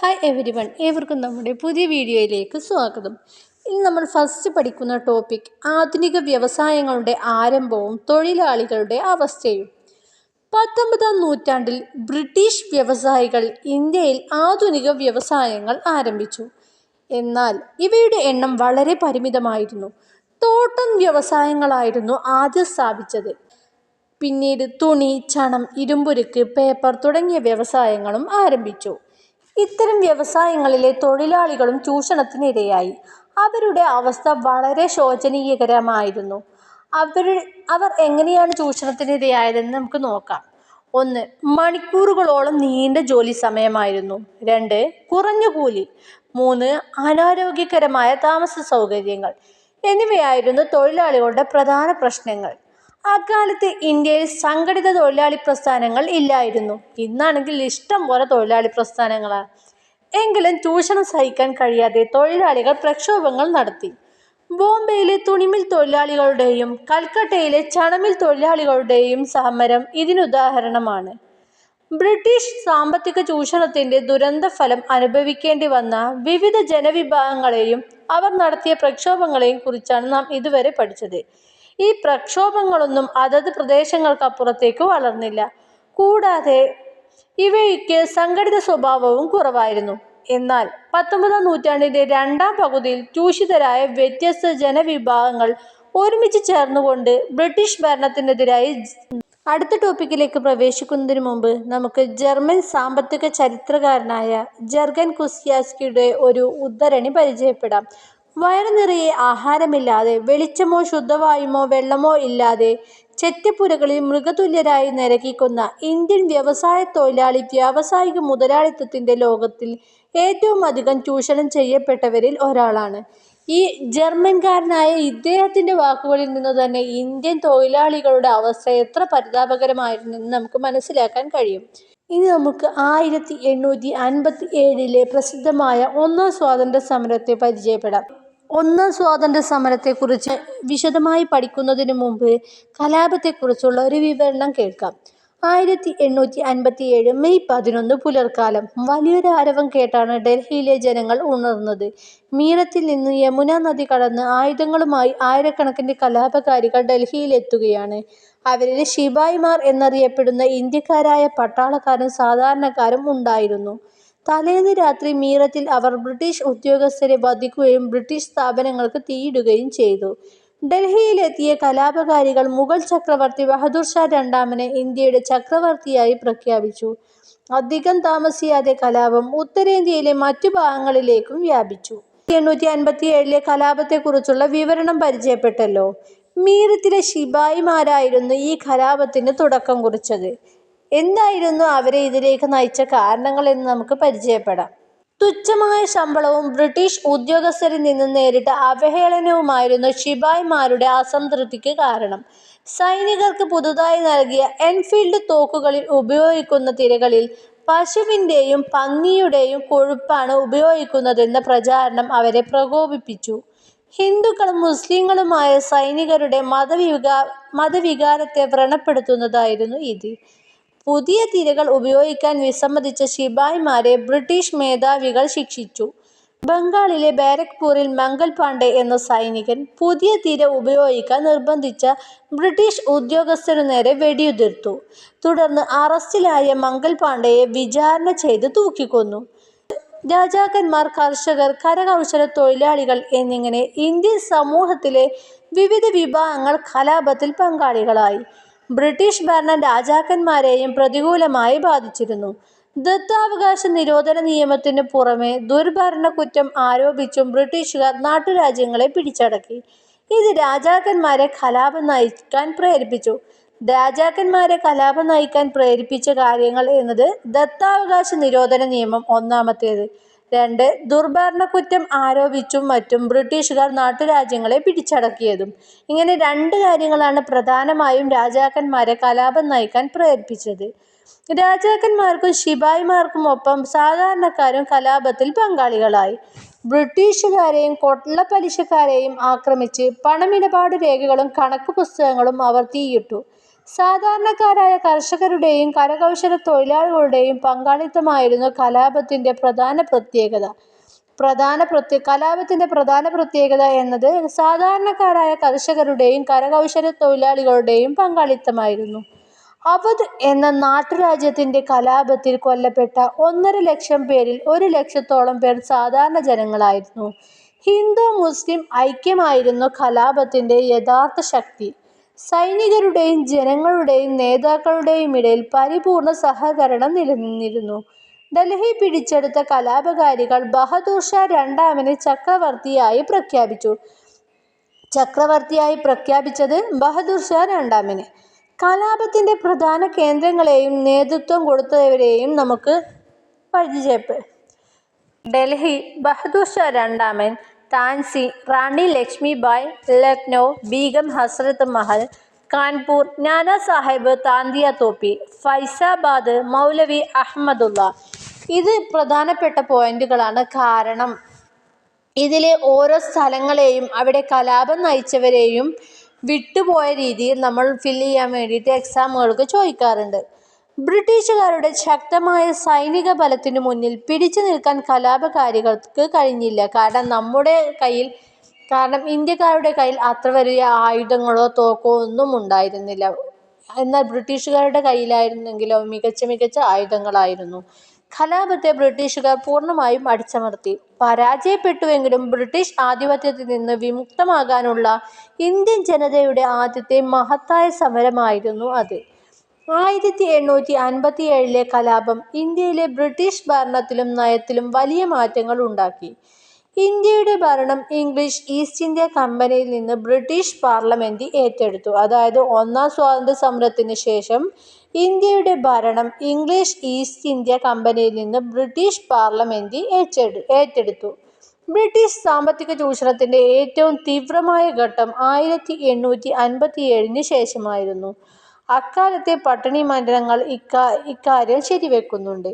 Hi every one ഏവർക്കും നമ്മുടെ പുതിയ വീഡിയോയിലേക്ക് സ്വാഗതം. ഇന്ന് നമ്മൾ ഫസ്റ്റ് പഠിക്കുന്ന ടോപ്പിക് ആധുനിക വ്യവസായങ്ങളുടെ ആരംഭവും തൊഴിലാളികളുടെ അവസ്ഥയും. പത്തൊമ്പതാം നൂറ്റാണ്ടിൽ ബ്രിട്ടീഷ് വ്യവസായികൾ ഇന്ത്യയിൽ ആധുനിക വ്യവസായങ്ങൾ ആരംഭിച്ചു. എന്നാൽ ഇവയുടെ എണ്ണം വളരെ പരിമിതമായിരുന്നു. തോട്ടം വ്യവസായങ്ങളായിരുന്നു ആദ്യം സ്ഥാപിച്ചത്. പിന്നീട് തുണി ചണം ഇരുമ്പുരുക്ക് പേപ്പർ തുടങ്ങിയ വ്യവസായങ്ങളും ആരംഭിച്ചു. ഇത്തരം വ്യവസായങ്ങളിലെ തൊഴിലാളികളും ചൂഷണത്തിനിരയായി. അവരുടെ അവസ്ഥ വളരെ ശോചനീയകരമായിരുന്നു. അവർ അവർ എങ്ങനെയാണ് ചൂഷണത്തിനിരയായതെന്ന് നമുക്ക് നോക്കാം. ഒന്ന് മണിക്കൂറുകളോളം നീണ്ട ജോലി സമയമായിരുന്നു. രണ്ട് കുറഞ്ഞ കൂലി. മൂന്ന് അനാരോഗ്യകരമായ താമസ സൗകര്യങ്ങൾ. എന്നിവയായിരുന്നു തൊഴിലാളികളുടെ പ്രധാന പ്രശ്നങ്ങൾ. അക്കാലത്ത് ഇന്ത്യയിൽ സംഘടിത തൊഴിലാളി പ്രസ്ഥാനങ്ങൾ ഇല്ലായിരുന്നു. ഇന്നാണെങ്കിൽ ഇഷ്ടം പോലെ തൊഴിലാളി പ്രസ്ഥാനങ്ങളാണ് എങ്കിലും ചൂഷണം സഹിക്കാൻ കഴിയാതെ തൊഴിലാളികൾ പ്രക്ഷോഭങ്ങൾ നടത്തി. ബോംബെയിലെ തുണിമിൽ തൊഴിലാളികളുടെയും കൽക്കട്ടയിലെ ചണമിൽ തൊഴിലാളികളുടെയും സമരം ഇതിനുദാഹരണമാണ്. ബ്രിട്ടീഷ് സാമ്പത്തിക ചൂഷണത്തിന്റെ ദുരന്തഫലം അനുഭവിക്കേണ്ടി വന്ന വിവിധ ജനവിഭാഗങ്ങളെയും അവർ നടത്തിയ പ്രക്ഷോഭങ്ങളെയും കുറിച്ചാണ് നാം ഇതുവരെ പഠിച്ചത്. ഈ പ്രക്ഷോഭങ്ങളൊന്നും അതത് പ്രദേശങ്ങൾക്കപ്പുറത്തേക്ക് വളർന്നില്ല. കൂടാതെ ഇവയ്ക്ക് സംഘടിത സ്വഭാവവും കുറവായിരുന്നു. എന്നാൽ പത്തൊമ്പതാം നൂറ്റാണ്ടിന്റെ രണ്ടാം പകുതിയിൽ ചൂഷിതരായ വ്യത്യസ്ത ജനവിഭാഗങ്ങൾ ഒരുമിച്ച് ചേർന്നുകൊണ്ട് ബ്രിട്ടീഷ് ഭരണത്തിനെതിരായി അടുത്ത ടോപ്പിക്കിലേക്ക് പ്രവേശിക്കുന്നതിന് മുമ്പ് നമുക്ക് ജർമ്മൻ സാമ്പത്തിക ചരിത്രകാരനായ ജർഗൻ കുസ്യാസ്കിയുടെ ഒരു ഉദ്ധരണി പരിചയപ്പെടാം. വയറു നിറയെ ആഹാരമില്ലാതെ വെളിച്ചമോ ശുദ്ധവായുമോ വെള്ളമോ ഇല്ലാതെ ചെറ്റപ്പുരകളിൽ മൃഗതുല്യരായി നിരക്കിക്കുന്ന ഇന്ത്യൻ വ്യവസായ തൊഴിലാളി വ്യാവസായിക മുതലാളിത്തത്തിന്റെ ലോകത്തിൽ ഏറ്റവും അധികം ചൂഷണം ചെയ്യപ്പെട്ടവരിൽ ഒരാളാണ്. ഈ ജർമ്മൻകാരനായ ഇദ്ദേഹത്തിന്റെ വാക്കുകളിൽ നിന്ന് തന്നെ ഇന്ത്യൻ തൊഴിലാളികളുടെ അവസ്ഥ എത്ര പരിതാപകരമായിരുന്നെന്ന് നമുക്ക് മനസ്സിലാക്കാൻ കഴിയും. ഇനി നമുക്ക് ആയിരത്തി എണ്ണൂറ്റി അൻപത്തി ഏഴിലെ പ്രസിദ്ധമായ ഒന്നാം സ്വാതന്ത്ര്യ സമരത്തെ പരിചയപ്പെടാം. ഒന്നാം സ്വാതന്ത്ര്യ സമരത്തെക്കുറിച്ച് വിശദമായി പഠിക്കുന്നതിന് മുമ്പ് കലാപത്തെക്കുറിച്ചുള്ള ഒരു വിവരണം കേൾക്കാം. ആയിരത്തി എണ്ണൂറ്റി അൻപത്തി ഏഴ് മെയ് പതിനൊന്ന് പുലർക്കാലം വലിയൊരു ആരവം കേട്ടാണ് ഡൽഹിയിലെ ജനങ്ങൾ ഉണർന്നത്. മീറത്തിൽ നിന്ന് യമുന നദി കടന്ന് ആയുധങ്ങളുമായി ആയിരക്കണക്കിന് കലാപകാരികൾ ഡൽഹിയിലെത്തുകയാണ്. അവരിൽ ശിപായിമാർ എന്നറിയപ്പെടുന്ന ഇന്ത്യക്കാരായ പട്ടാളക്കാരും സാധാരണക്കാരും ഉണ്ടായിരുന്നു. തലേന്ന് രാത്രി മീററ്റിൽ അവർ ബ്രിട്ടീഷ് ഉദ്യോഗസ്ഥരെ വധിക്കുകയും ബ്രിട്ടീഷ് സ്ഥാപനങ്ങൾക്ക് തീയിടുകയും ചെയ്തു. ഡൽഹിയിലെത്തിയ കലാപകാരികൾ മുഗൾ ചക്രവർത്തി ബഹദൂർ ഷാ രണ്ടാമനെ ഇന്ത്യയുടെ ചക്രവർത്തിയായി പ്രഖ്യാപിച്ചു. അധികം താമസിയാതെ കലാപം ഉത്തരേന്ത്യയിലെ മറ്റു ഭാഗങ്ങളിലേക്കും വ്യാപിച്ചു. എണ്ണൂറ്റി അൻപത്തി ഏഴിലെ കലാപത്തെക്കുറിച്ചുള്ള വിവരണം പരിചയപ്പെട്ടല്ലോ. മീറത്തിലെ ശിപായിമാരായിരുന്നു ഈ കലാപത്തിന് തുടക്കം കുറിച്ചത്. എന്തായിരുന്നു അവരെ ഇതിലേക്ക് നയിച്ച കാരണങ്ങൾ എന്ന് നമുക്ക് പരിചയപ്പെടാം. തുച്ഛമായ ശമ്പളവും ബ്രിട്ടീഷ് ഉദ്യോഗസ്ഥരിൽ നിന്ന് നേരിട്ട അവഹേളനവുമായിരുന്നു ശിപായിമാരുടെ അസംതൃപ്തിക്ക് കാരണം. സൈനികർക്ക് പുതുതായി നൽകിയ എൻഫീൽഡ് തോക്കുകളിൽ ഉപയോഗിക്കുന്ന തിരകളിൽ പശുവിന്റെയും പന്നിയുടെയും കൊഴുപ്പാണ് ഉപയോഗിക്കുന്നതെന്ന പ്രചാരണം അവരെ പ്രകോപിപ്പിച്ചു. ഹിന്ദുക്കളും മുസ്ലിങ്ങളുമായ സൈനികരുടെ മതവികാ മതവികാരത്തെ വ്രണപ്പെടുത്തുന്നതായിരുന്നു ഇത്. പുതിയ തിരകൾ ഉപയോഗിക്കാൻ വിസമ്മതിച്ച ശിപായിമാരെ ബ്രിട്ടീഷ് മേധാവികൾ ശിക്ഷിച്ചു. ബംഗാളിലെ ബാരക്പൂരിൽ മംഗൽ പാണ്ഡെ എന്ന സൈനികൻ പുതിയ തിര ഉപയോഗിക്കാൻ നിർബന്ധിച്ച ബ്രിട്ടീഷ് ഉദ്യോഗസ്ഥനു നേരെ വെടിയുതിർത്തു. തുടർന്ന് അറസ്റ്റിലായ മംഗൽ പാണ്ഡെയെ വിചാരണ ചെയ്ത് തൂക്കിക്കൊന്നു. രാജാക്കന്മാർ കർഷകർ കരകൗശല തൊഴിലാളികൾ എന്നിങ്ങനെ ഇന്ത്യൻ സമൂഹത്തിലെ വിവിധ വിഭാഗങ്ങൾ കലാപത്തിൽ പങ്കാളികളായി. ബ്രിട്ടീഷ് ഭരണം രാജാക്കന്മാരെയും പ്രതികൂലമായി ബാധിച്ചിരുന്നു. ദത്താവകാശ നിരോധന നിയമത്തിനു പുറമെ ദുർഭരണക്കുറ്റം ആരോപിച്ചും ബ്രിട്ടീഷുകാർ നാട്ടുരാജ്യങ്ങളെ പിടിച്ചടക്കി. ഇത് രാജാക്കന്മാരെ കലാപം നയിക്കാൻ പ്രേരിപ്പിച്ചു. രാജാക്കന്മാരെ കലാപം നയിക്കാൻ പ്രേരിപ്പിച്ച കാര്യങ്ങൾ എന്നത് ദത്താവകാശ നിരോധന നിയമം ഒന്നാമത്തേത്. രണ്ട് ദുർഭരണക്കുറ്റം ആരോപിച്ചും മറ്റും ബ്രിട്ടീഷുകാർ നാട്ടുരാജ്യങ്ങളെ പിടിച്ചടക്കിയതും. ഇങ്ങനെ രണ്ട് കാര്യങ്ങളാണ് പ്രധാനമായും രാജാക്കന്മാരെ കലാപം നയിക്കാൻ പ്രേരിപ്പിച്ചത്. രാജാക്കന്മാർക്കും ശിപായിമാർക്കും ഒപ്പം സാധാരണക്കാരും കലാപത്തിൽ പങ്കാളികളായി. ബ്രിട്ടീഷുകാരെയും കൊള്ളപ്പലിശക്കാരെയും ആക്രമിച്ച് പണമിടപാട് രേഖകളും കണക്ക് പുസ്തകങ്ങളും അവർ തീയിട്ടു. സാധാരണക്കാരായ കർഷകരുടെയും കരകൗശല തൊഴിലാളികളുടെയും പങ്കാളിത്തമായിരുന്നു കലാപത്തിന്റെ പ്രധാന പ്രത്യേകത. പ്രധാന പ്രത്യേക കലാപത്തിന്റെ പ്രധാന പ്രത്യേകത എന്നത് സാധാരണക്കാരായ കർഷകരുടെയും കരകൗശല തൊഴിലാളികളുടെയും പങ്കാളിത്തമായിരുന്നു. അവധ് എന്ന നാട്ടുരാജ്യത്തിന്റെ കലാപത്തിൽ കൊല്ലപ്പെട്ട ഒന്നര ലക്ഷം പേരിൽ ഒരു ലക്ഷത്തോളം പേർ സാധാരണ ജനങ്ങളായിരുന്നു. ഹിന്ദു-മുസ്ലിം ഐക്യമായിരുന്നു കലാപത്തിന്റെ യഥാർത്ഥ ശക്തി. സൈനികരുടെയും ജനങ്ങളുടെയും നേതാക്കളുടെയും ഇടയിൽ പരിപൂർണ സഹകരണം നിലനിന്നിരുന്നു. ഡൽഹി പിടിച്ചെടുത്ത കലാപകാരികൾ ബഹദൂർ ഷാ രണ്ടാമനെ ചക്രവർത്തിയായി പ്രഖ്യാപിച്ചു. ചക്രവർത്തിയായി പ്രഖ്യാപിച്ചത് ബഹദൂർ ഷാ രണ്ടാമനെ. കലാപത്തിന്റെ പ്രധാന കേന്ദ്രങ്ങളെയും നേതൃത്വം കൊടുത്തവരെയും നമുക്ക് പരിചയപ്പെടും ഡൽഹി ബഹദൂർ ഷാ രണ്ടാമൻ, ഝാൻസി റാണി ലക്ഷ്മിബായ് ലക്നൗ ബീഗം ഹസ്രത്ത് മഹൽ, കാൺപൂർ നാനാ സാഹിബ് താന്തിയ തോപ്പി, ഫൈസാബാദ് മൗലവി അഹമ്മദുള്ള. ഇത് പ്രധാനപ്പെട്ട പോയിന്റുകളാണ്. കാരണം ഇതിലെ ഓരോ സ്ഥലങ്ങളെയും അവിടെ കലാപം നയിച്ചവരെയും വിട്ടുപോയ രീതിയിൽ നമ്മൾ ഫില്ല് ചെയ്യാൻ വേണ്ടിയിട്ട് എക്സാമുകൾക്ക് ചോദിക്കാറുണ്ട്. ബ്രിട്ടീഷുകാരുടെ ശക്തമായ സൈനിക ബലത്തിനു മുന്നിൽ പിടിച്ചു നിൽക്കാൻ കലാപകാരികൾക്ക് കഴിഞ്ഞില്ല. കാരണം നമ്മുടെ കയ്യിൽ കാരണം ഇന്ത്യക്കാരുടെ കയ്യിൽ അത്ര വലിയ ആയുധങ്ങളോ തോക്കോ ഒന്നും ഉണ്ടായിരുന്നില്ല. എന്നാൽ ബ്രിട്ടീഷുകാരുടെ കയ്യിലായിരുന്നെങ്കിലോ മികച്ച മികച്ച ആയുധങ്ങളായിരുന്നു. കലാപത്തെ ബ്രിട്ടീഷുകാർ പൂർണമായും അടിച്ചമർത്തി. പരാജയപ്പെട്ടുവെങ്കിലും ബ്രിട്ടീഷ് ആധിപത്യത്തിൽ നിന്ന് വിമുക്തമാകാനുള്ള ഇന്ത്യൻ ജനതയുടെ ആദ്യത്തെ മഹത്തായ സമരമായിരുന്നു അത്. ആയിരത്തി എണ്ണൂറ്റി അൻപത്തി ഏഴിലെ കലാപം ഇന്ത്യയിലെ ബ്രിട്ടീഷ് ഭരണത്തിലും നയത്തിലും വലിയ മാറ്റങ്ങൾ ഉണ്ടാക്കി. ഇന്ത്യയുടെ ഭരണം ഇംഗ്ലീഷ് ഈസ്റ്റ് ഇന്ത്യ കമ്പനിയിൽ നിന്ന് ബ്രിട്ടീഷ് പാർലമെന്റ് ഏറ്റെടുത്തു. അതായത് ഒന്നാം സ്വാതന്ത്ര്യ സമരത്തിന് ശേഷം ഇന്ത്യയുടെ ഭരണം ഇംഗ്ലീഷ് ഈസ്റ്റ് ഇന്ത്യ കമ്പനിയിൽ നിന്ന് ബ്രിട്ടീഷ് പാർലമെന്റ് ഏറ്റെടുത്തു. ബ്രിട്ടീഷ് സാമ്പത്തിക ചൂഷണത്തിന്റെ ഏറ്റവും തീവ്രമായ ഘട്ടം ആയിരത്തി എണ്ണൂറ്റി അൻപത്തി ഏഴിന് ശേഷമായിരുന്നു. അക്കാലത്തെ പട്ടിണി ഇക്കാ ഇക്കാര്യം ശരിവെക്കുന്നുണ്ട്.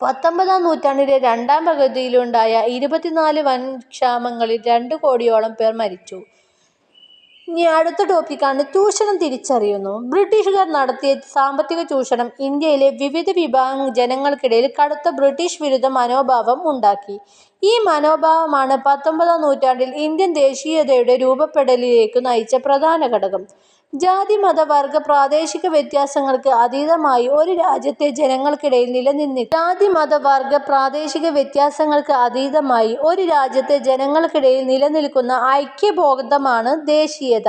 പത്തൊമ്പതാം നൂറ്റാണ്ടിന്റെ രണ്ടാം പകുതിയിലുണ്ടായ ഇരുപത്തിനാല് വൻ ക്ഷാമങ്ങളിൽ രണ്ട് കോടിയോളം പേർ മരിച്ചു. ഇനി അടുത്ത ടോപ്പിക്കാണ് ചൂഷണം തിരിച്ചറിയുന്നു. ബ്രിട്ടീഷുകാർ നടത്തിയ സാമ്പത്തിക ചൂഷണം ഇന്ത്യയിലെ വിവിധ വിഭാഗ ജനങ്ങൾക്കിടയിൽ കടുത്ത ബ്രിട്ടീഷ് വിരുദ്ധ മനോഭാവം ഉണ്ടാക്കി. ഈ മനോഭാവമാണ് പത്തൊമ്പതാം നൂറ്റാണ്ടിൽ ഇന്ത്യൻ ദേശീയതയുടെ രൂപപ്പെടലിലേക്ക് നയിച്ച പ്രധാന ഘടകം. ജാതി മത വർഗ പ്രാദേശിക വ്യത്യാസങ്ങൾക്ക് അതീതമായി ഒരു രാജ്യത്തെ ജനങ്ങൾക്കിടയിൽ നിലനിന്നിരുന്ന ജാതി മത വർഗ പ്രാദേശിക വ്യത്യാസങ്ങൾക്ക് അതീതമായി ഒരു രാജ്യത്തെ ജനങ്ങൾക്കിടയിൽ നിലനിൽക്കുന്ന ഐക്യബോധമാണ് ദേശീയത.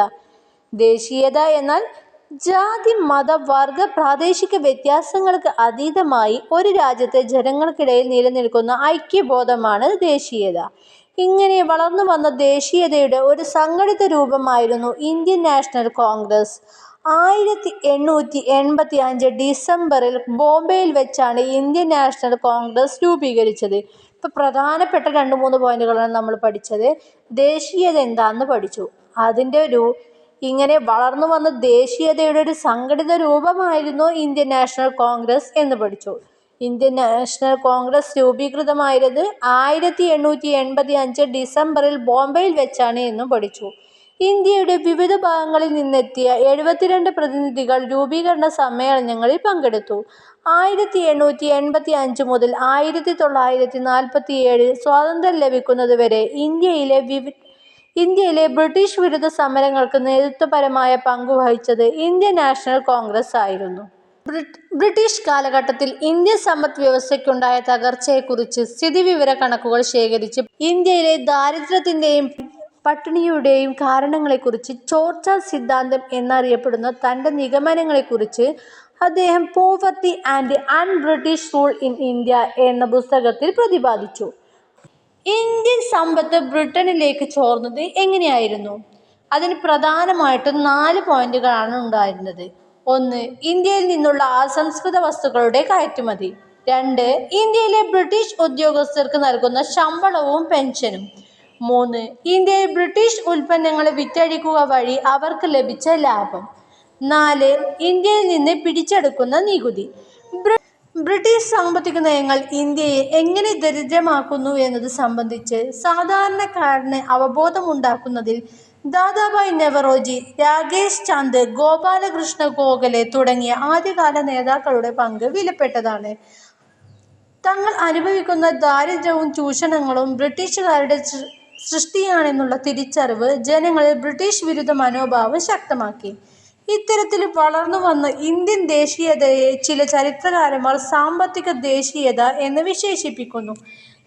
ദേശീയത എന്നാൽ ജാതി മത വർഗ പ്രാദേശിക വ്യത്യാസങ്ങൾക്ക് അതീതമായി ഒരു രാജ്യത്തെ ജനങ്ങൾക്കിടയിൽ നിലനിൽക്കുന്ന ഐക്യബോധമാണ് ദേശീയത. ഇങ്ങനെ വളർന്നു വന്ന ദേശീയതയുടെ ഒരു സംഘടിത രൂപമായിരുന്നു ഇന്ത്യൻ നാഷണൽ കോൺഗ്രസ്. ആയിരത്തി എണ്ണൂറ്റി എൺപത്തി അഞ്ച് ഡിസംബറിൽ ബോംബെയിൽ വെച്ചാണ് ഇന്ത്യൻ നാഷണൽ കോൺഗ്രസ് രൂപീകരിച്ചത്. ഇപ്പൊ പ്രധാനപ്പെട്ട രണ്ട് മൂന്ന് പോയിന്റുകളാണ് നമ്മൾ പഠിച്ചത്. ദേശീയത എന്താണെന്ന് പഠിച്ചു. അതിന്റെ ഒരു ഇങ്ങനെ വളർന്നു വന്ന ദേശീയതയുടെ ഒരു സംഘടിത രൂപമായിരുന്നു ഇന്ത്യൻ നാഷണൽ കോൺഗ്രസ് എന്ന് പഠിച്ചു. ഇന്ത്യൻ നാഷണൽ കോൺഗ്രസ് രൂപീകൃതമായത് ആയിരത്തി എണ്ണൂറ്റി എൺപത്തി അഞ്ച് ഡിസംബറിൽ ബോംബെയിൽ വെച്ചാണ് എന്നും പഠിച്ചു. ഇന്ത്യയുടെ വിവിധ ഭാഗങ്ങളിൽ നിന്നെത്തിയ എഴുപത്തിരണ്ട് പ്രതിനിധികൾ രൂപീകരണ സമ്മേളനങ്ങളിൽ പങ്കെടുത്തു. ആയിരത്തി എണ്ണൂറ്റി എൺപത്തി അഞ്ച് മുതൽ ആയിരത്തി തൊള്ളായിരത്തി നാൽപ്പത്തി നാൽപ്പത്തിയേഴ് സ്വാതന്ത്ര്യം ലഭിക്കുന്നത് വരെ ഇന്ത്യയിലെ ബ്രിട്ടീഷ് വിരുദ്ധ സമരങ്ങൾക്ക് നേതൃത്വപരമായ പങ്ക് വഹിച്ചത് ഇന്ത്യൻ നാഷണൽ കോൺഗ്രസ് ആയിരുന്നു. ബ്രിട്ടീഷ് കാലഘട്ടത്തിൽ ഇന്ത്യൻ സമ്പദ് വ്യവസ്ഥയ്ക്കുണ്ടായ തകർച്ചയെക്കുറിച്ച് സ്ഥിതിവിവര കണക്കുകൾ ശേഖരിച്ച് ഇന്ത്യയിലെ ദാരിദ്ര്യത്തിന്റെയും പട്ടിണിയുടെയും കാരണങ്ങളെക്കുറിച്ച് ചോർച്ച സിദ്ധാന്തം എന്നറിയപ്പെടുന്ന തന്റെ നിഗമനങ്ങളെക്കുറിച്ച് അദ്ദേഹം poverty and un British rule in India എന്ന പുസ്തകത്തിൽ പ്രതിപാദിച്ചു. ഇന്ത്യൻ സമ്പത്ത് ബ്രിട്ടനിലേക്ക് ചോർന്നത് എങ്ങനെയായിരുന്നു? അതിന് പ്രധാനമായിട്ടും നാല് പോയിന്റുകളാണ് ഉണ്ടായിരുന്നത്. ഒന്ന് ഇന്ത്യയിൽ നിന്നുള്ള അസംസ്കൃത വസ്തുക്കളുടെ കയറ്റുമതി. രണ്ട് ഇന്ത്യയിലെ ബ്രിട്ടീഷ് ഉദ്യോഗസ്ഥർക്ക് നൽകുന്ന ശമ്പളവും പെൻഷനും. മൂന്ന് ഇന്ത്യയിൽ ബ്രിട്ടീഷ് ഉൽപ്പന്നങ്ങൾ വിറ്റഴിക്കുക വഴി അവർക്ക് ലഭിച്ച ലാഭം. നാല് ഇന്ത്യയിൽ നിന്ന് പിടിച്ചെടുക്കുന്ന നികുതി. ബ്രിട്ടീഷ് സാമ്പത്തിക നയങ്ങൾ ഇന്ത്യയെ എങ്ങനെ ദരിദ്രമാക്കുന്നു എന്നത് സംബന്ധിച്ച് സാധാരണക്കാരന് അവബോധമുണ്ടാക്കുന്നതിൽ ദാദാഭായ് നെവറോജി രാകേഷ് ചന്ദ് ഗോപാലകൃഷ്ണ ഗോഖലെ തുടങ്ങിയ ആദ്യകാല നേതാക്കളുടെ പങ്ക് വിലപ്പെട്ടതാണ്. തങ്ങൾ അനുഭവിക്കുന്ന ദാരിദ്ര്യവും ചൂഷണങ്ങളും ബ്രിട്ടീഷുകാരുടെ സൃഷ്ടിയാണെന്നുള്ള തിരിച്ചറിവ് ജനങ്ങളിൽ ബ്രിട്ടീഷ് വിരുദ്ധ മനോഭാവം ശക്തമാക്കി. ഇത്തരത്തിൽ വളർന്നു വന്ന ഇന്ത്യൻ ദേശീയതയെ ചില ചരിത്രകാരന്മാർ സാമ്പത്തിക ദേശീയത എന്ന് വിശേഷിപ്പിക്കുന്നു.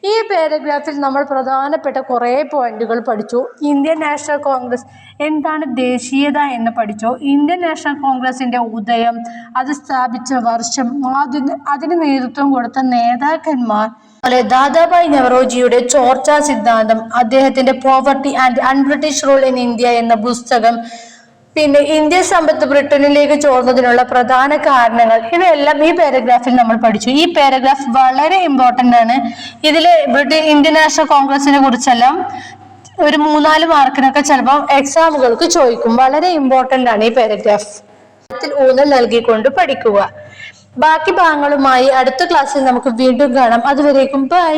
ഈ പാരഗ്രാഫിൽ നമ്മൾ പ്രധാനപ്പെട്ട കുറേ പോയിന്റുകൾ പഠിച്ചു. ഇന്ത്യൻ നാഷണൽ കോൺഗ്രസ് എന്താണ് ദേശീയത എന്ന് പഠിച്ചു. ഇന്ത്യൻ നാഷണൽ കോൺഗ്രസിന്റെ ഉദയം അത് സ്ഥാപിച്ച വർഷം അതിന് അതിന് നേതൃത്വം കൊടുത്ത നേതാക്കന്മാർ അതുപോലെ ദാദാഭായ് നെഹ്റുജിയുടെ ചോർച്ചാ സിദ്ധാന്തം അദ്ദേഹത്തിന്റെ poverty and un British rule in India എന്ന പുസ്തകം പിന്നെ ഇന്ത്യൻ സമ്പത്ത് ബ്രിട്ടനിലേക്ക് ചോർന്നതിനുള്ള പ്രധാന കാരണങ്ങൾ. ഇവയെല്ലാം ഈ പാരഗ്രാഫിൽ നമ്മൾ പഠിച്ചു. ഈ പാരഗ്രാഫ് വളരെ ഇമ്പോർട്ടന്റ് ആണ്. ഇതിൽ ബ്രിട്ടീഷ് ഇന്ത്യൻ നാഷണൽ കോൺഗ്രസിനെ കുറിച്ചെല്ലാം ഒരു മൂന്നാൽ മാർക്കിനൊക്കെ ചിലപ്പോൾ എക്സാമുകൾക്ക് ചോദിക്കും. വളരെ ഇമ്പോർട്ടന്റ് ആണ് ഈ പാരഗ്രാഫ് ഊന്നൽ നൽകിക്കൊണ്ട് പഠിക്കുക. ബാക്കി ഭാഗങ്ങളുമായി അടുത്ത ക്ലാസ്സിൽ നമുക്ക് വീണ്ടും കാണാം. അതുവരേക്കും ബൈ